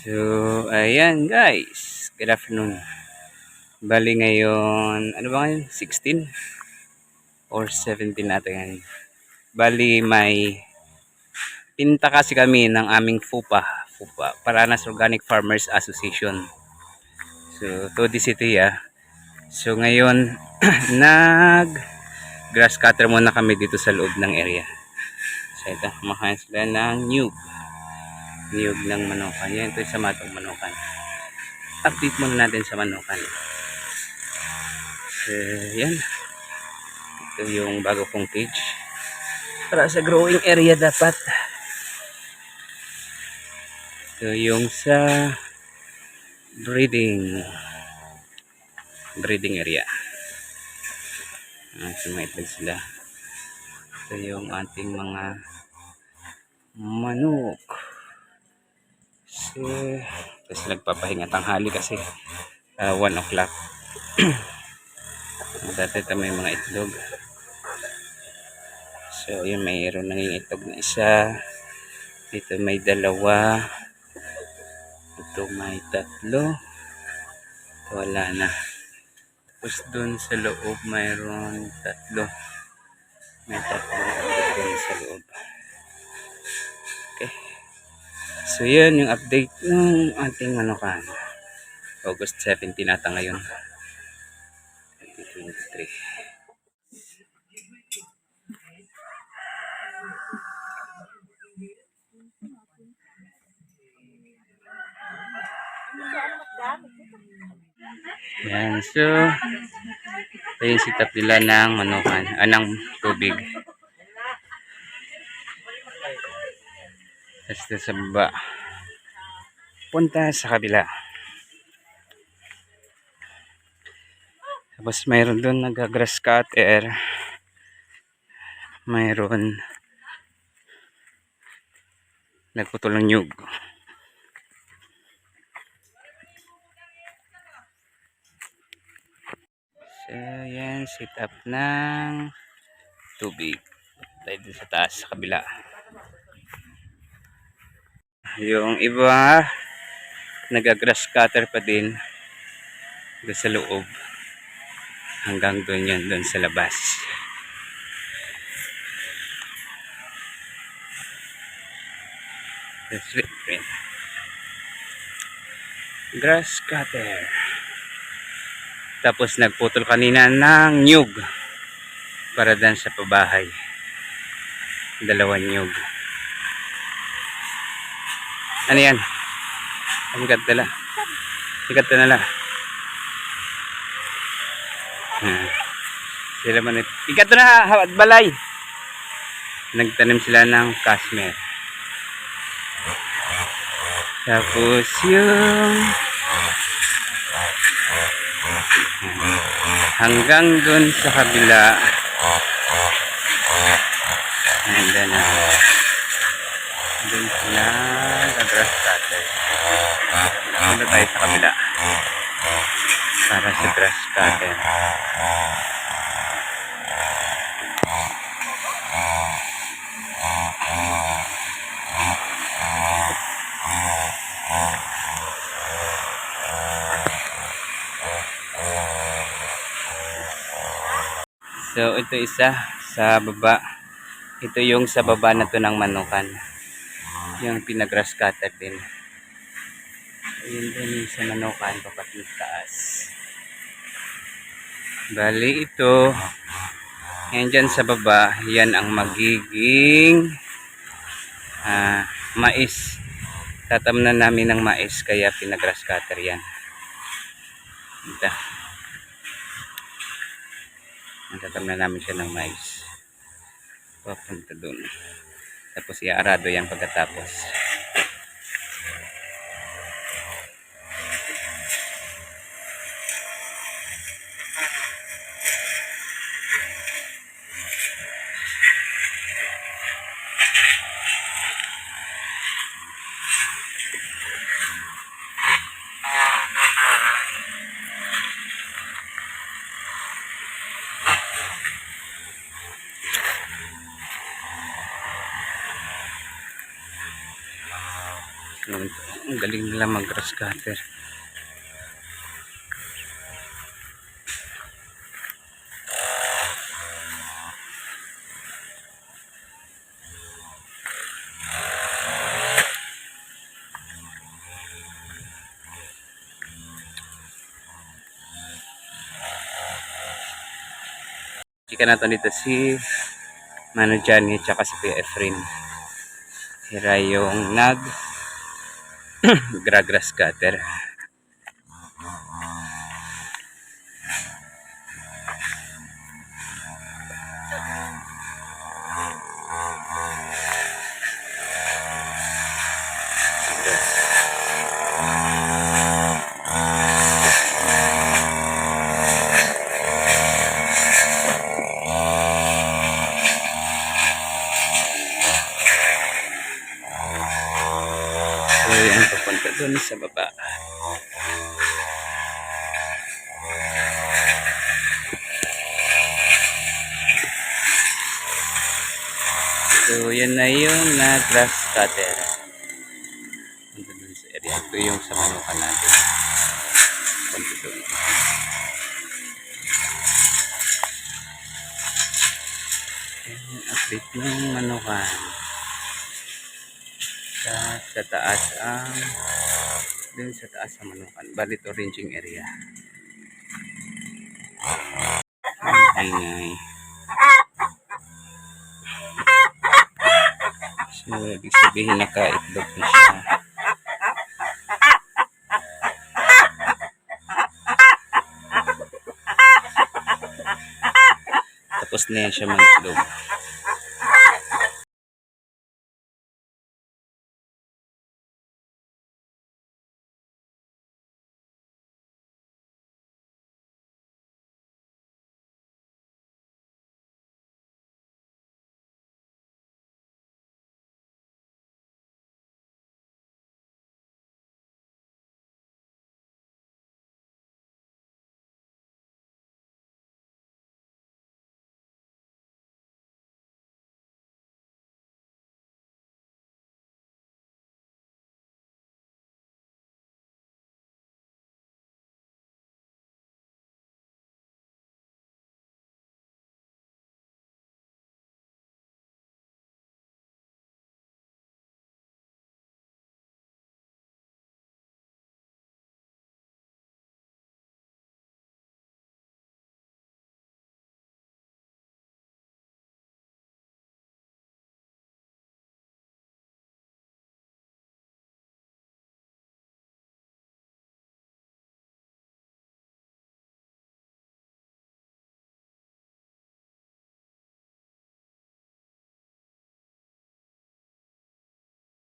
So, ayan guys. Good afternoon. Bali ngayon, ano ba ngayon? 16? Or 17 natin ngayon. Bali may pinta kasi kami ng aming FUPA. FUPA, Paranas Organic Farmers Association. So, to the city ah. So, ngayon, nag grass cutter muna kami dito sa loob ng area. So, ito, kumakain sila ng niyog. Niyog ng manukan. Yan, ito yung sa matong manukan. Update muna natin sa manukan. So, yan. Ito yung bago kong cage. Para sa growing area dapat. Ito yung sa breeding breeding area. Ah, sumaitag sila. Ito yung ating mga manok. So, kasi nagpapahinga tanghali kasi uh, 1 o'clock. Dati ito may mga itlog. So, yun, mayroon nanging itlog na isa. Dito may dalawa. Ito may tatlo. Wala na. Tapos dun sa loob mayroon tatlo. May tatlo dun sa loob. So yun yung update ng ating ano kan. August 17 ata ngayon. 2023. Yan. So, ito yung sitap nila ng manukan, ah, ng tubig. Tapos sa baba. Punta sa kabila. Tapos mayroon doon nag-grass cutter. Mayroon nagputol ng nyug. So, yan, sit up ng tubig. Tayo sa taas, sa kabila. Yung iba, nag-grass cutter pa din doon sa loob. Hanggang doon yan, doon sa labas. That's it, friend. Grass cutter. Tapos nagputol kanina ng nyug para dan sa pabahay. Dalawang nyug. Ano yan? Ang ganda la. Sikat na la. Hmm. Sila man Ikat na hawad balay. Nagtanim sila ng cashmere. Tapos yung hanggang dun sa kabila and then uh, dun sila nag-grass cutter punta tayo sa kabila para sa grass cutter. So ito isa sa baba. Ito yung sa baba na to ng manukan. Yung pinag-grass cutter din. Ayun din yung sa manukan papating taas bali ito yan dyan sa baba yan ang magiging ah, mais tatamnan namin ng mais kaya pinag-grass cutter yan ito Natatamnan namin siya ng mais. Papunta dun. Tapos iaarado yan pagkatapos. ang galing nila mag grass cutter. Chika na to dito si Mano Johnny at saka si Kuya Efren. Hira yung nag grass cutter. Dun sa baba. So, yan na yung na grass cutter. Ito dun sa area. Ito yung sa manukan natin. Punta dun. Update ng manukan. Sa, sa taas ang dun sa taas sa manukan. Balit oranging area. Ang ingay. So, ibig sabihin nakaitlog na siya. Tapos na yan siya mag-itlog.